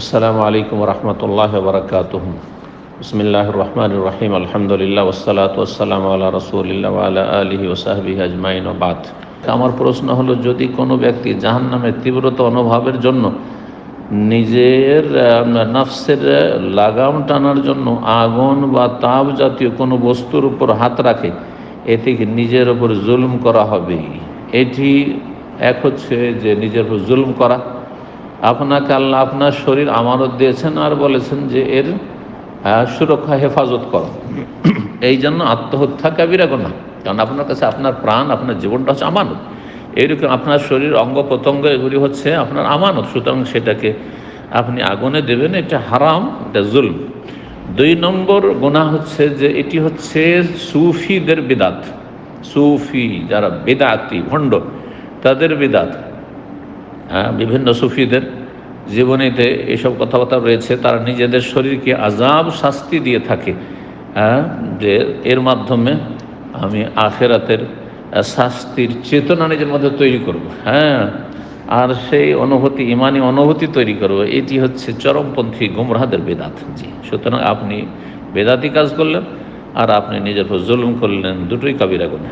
আসসালামু আলাইকুম রহমতুল্লাহ বরকাত বিসমিল্লাহ রহমান রহিম। আলহামদুলিল্লাহ ওসালাত ওসালাম আল্লাহ রসুলিল্লাহ আলা আলহি ওসাহবি আজমাইন বাদ। আমার প্রশ্ন হলো, যদি কোনো ব্যক্তি জাহান নামের তীব্রতা অনুভবের জন্য নিজের নফসের লাগাম টানার জন্য আগুন বা তাপ জাতীয় কোনো বস্তুর উপর হাত রাখে, এতে নিজের ওপর জুলুম করা হবে? এটি এক হচ্ছে যে নিজের উপর জুলুম করা। আপনাকে আল্লাহ আপনার শরীর আমানত দিয়েছেন আর বলেছেন যে এর সুরক্ষা হেফাজত করো। এই জন্য আত্মহত্যা কাবিরা গোনা কারণ আপনার কাছে আপনার প্রাণ আপনার জীবনটা হচ্ছে আমানত। এইরকম আপনার শরীর অঙ্গ প্রত্যঙ্গ এগুলি হচ্ছে আপনার আমানত। সুতরাং সেটাকে আপনি আগুনে দেবেন এটা হারাম এটা জুলম। দুই নম্বর গোনা হচ্ছে যে এটি হচ্ছে সুফিদের বিদাত। সুফি যারা বেদাতি ভণ্ড তাদের বিদাত। হ্যাঁ বিভিন্ন সুফিদের। জীবনীতে এইসব কথাবার্তা রয়েছে, তারা নিজেদের শরীরকে আজাব শাস্তি দিয়ে থাকে হ্যাঁ? যে এর মাধ্যমে আমি আখেরাতের শাস্তির চেতনা নিজের মধ্যে তৈরি করব হ্যাঁ? আর সেই অনুভূতি, ইমানি অনুভূতি তৈরি করব, এটি হচ্ছে চরমপন্থী গুমরাহাদের বেদাত। জি, সুতরাং আপনি বেদাতি কাজ করলেন, আর আপনি নিজের উপর জুলুম করলেন, দুটোই কাবিরা গুণা